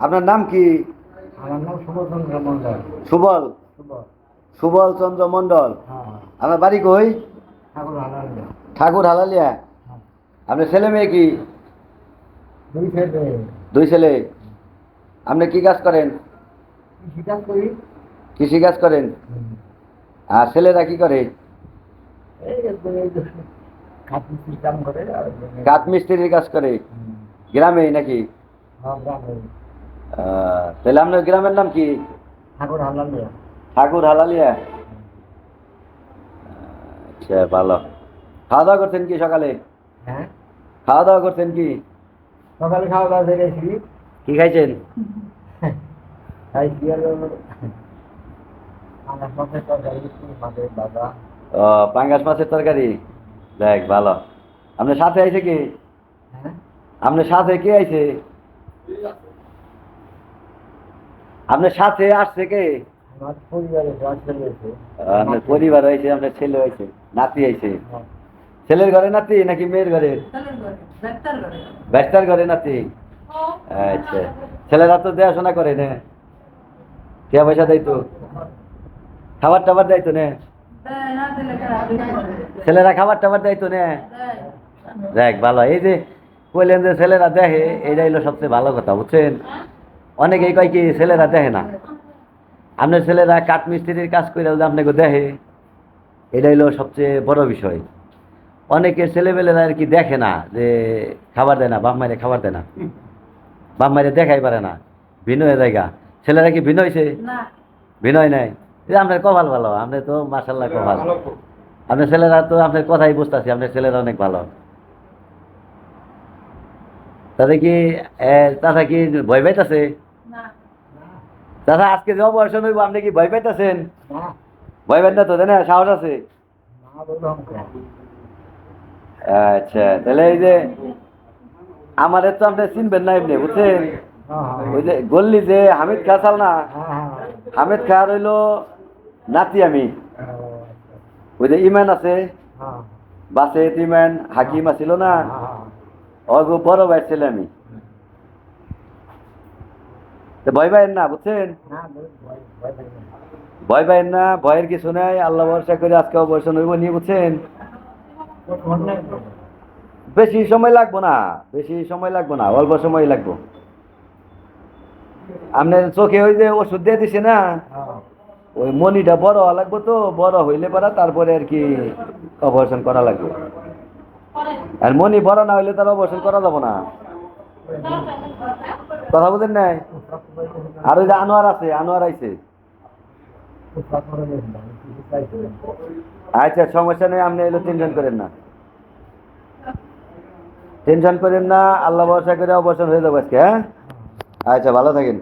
আপনার নাম কি? আমার নাম সুবচন্দ্র মন্ডল সুবল। সুবল। চন্দ্র মণ্ডল। হ্যাঁ। আপনার বাড়ি কই? ঠাকুর হালালিয়া। আপনার ছেলে মেয়ে কি? দুই ছেলে। আপনি কি কাজ করেন? করি। কৃষি কাজ করেন? আর ছেলেরা কি করে? কাঠ মিস্ত্রির কাজ করে। গ্রামে নাকি? তাহলে আপনার গ্রামের নাম কি? ঠাকুর হালাল ঠাকুর হালালিয়া? আচ্ছা ভালো। খাওয়া দাওয়া করছেন কি সকালে? হ্যাঁ। খাওয়া দাওয়া করছেন কি? সকালে খাওয়া দাওয়া করে কি খাইছেন? বাবা ও পাঙ্গাস মাছের তরকারি? দেখ ভালো। আপনার সাথে আইছে কি? হ্যাঁ। আপনার সাথে কে আইছে? আপনার সাথে আসছে কে? আপনার পরিবার হয়েছে আপনার ছেলে হয়েছে নাতি হয়েছে। ছেলের ঘরে নাতি নাকি মেয়ের ঘরে? ব্যস্তার ঘরে নাতি? আচ্ছা। ছেলেরা তো দেখাশোনা করে না। টিয়া পয়সা দেয় তো? খাবার টাবার দেয় তো না? ছেলেরা খাবার টাবার দেয় তো না? দেখ ভালো। এই যে কইলেন যে ছেলেরা দেখে এইটা হলো সবচেয়ে ভালো কথা বুঝছেন? অনেকেই কয় কি ছেলেরা দেখে না। আপনার ছেলেরা কাঠ মিস্ত্রির কাজ করে যদি আপনাকে দেখে এটা হলো সবচেয়ে বড় বিষয়। অনেকের ছেলেবেলেরা আর কি দেখে না যে খাবার দেয় না বাপ মায়ের খাবার দেয় না। বাপ মায়ের দেখাই পারে না বিনয় জায়গা। ছেলেরা কি বিনয় হয়েছে বিনয় নাই? এই আপনার কপাল ভালো আপনি তো মার্শাল্লাহ কপাল। আপনার ছেলেরা তো আপনার কথাই বুঝতেছি আপনার ছেলেরা অনেক ভালো। তাতে কি কি ভয় পাইতেছে? দাদা আজকে যে অপারেশন হইব আপনি কি ভয় পাইতেছেন? ভয় পাইন না তো তাই না? সাহস আছে? আচ্ছা তাহলে এই যে আমারে তো আপনি চিনবেন না এমনি বুঝছেন? হ্যাঁ ওই যে গল্লি যে হামিদ খা চাল না? হ্যাঁ হামিদ খা রইল নাতি আমি। হ্যাঁ ওই যে ইমান আছে। হ্যাঁ। বাসে ইমান হাকিম আছিল না? হ্যাঁ। অগো বড় ভাই ছেলে আমি। ভয় পাইন না বুঝছেন? ভয় ভয় না। ভয়ের কিছু নাই আল্লাহ ভরসা করে আজকে অপারেশন হইব নিয়ে বুঝছেন? বেশি সময় লাগবো না বেশি সময় লাগবো না অল্প সময় লাগবো। আপনার চোখে ওই যে ওষুধ দিয়ে দিছে না হ্যাঁ। ওই মনিটা বড় হওয়া লাগবো তো বড় হইলে পারা তারপরে আর কি অপারেশন করা লাগবে। আর মনি বড় না হইলে তার অপারেশন করা যাব না। কথা বুঝেন নাই? আর ওই যে আনোয়ার আছে, আনোয়ার আইছে। আচ্ছা সমস্যা নেই, আপনি এলো টেনশন করেন না। টেনশন করেন না, আল্লাহ ভরসা করে অপারেশন হয়ে যাব আজকে হ্যাঁ? আচ্ছা ভালো থাকেন।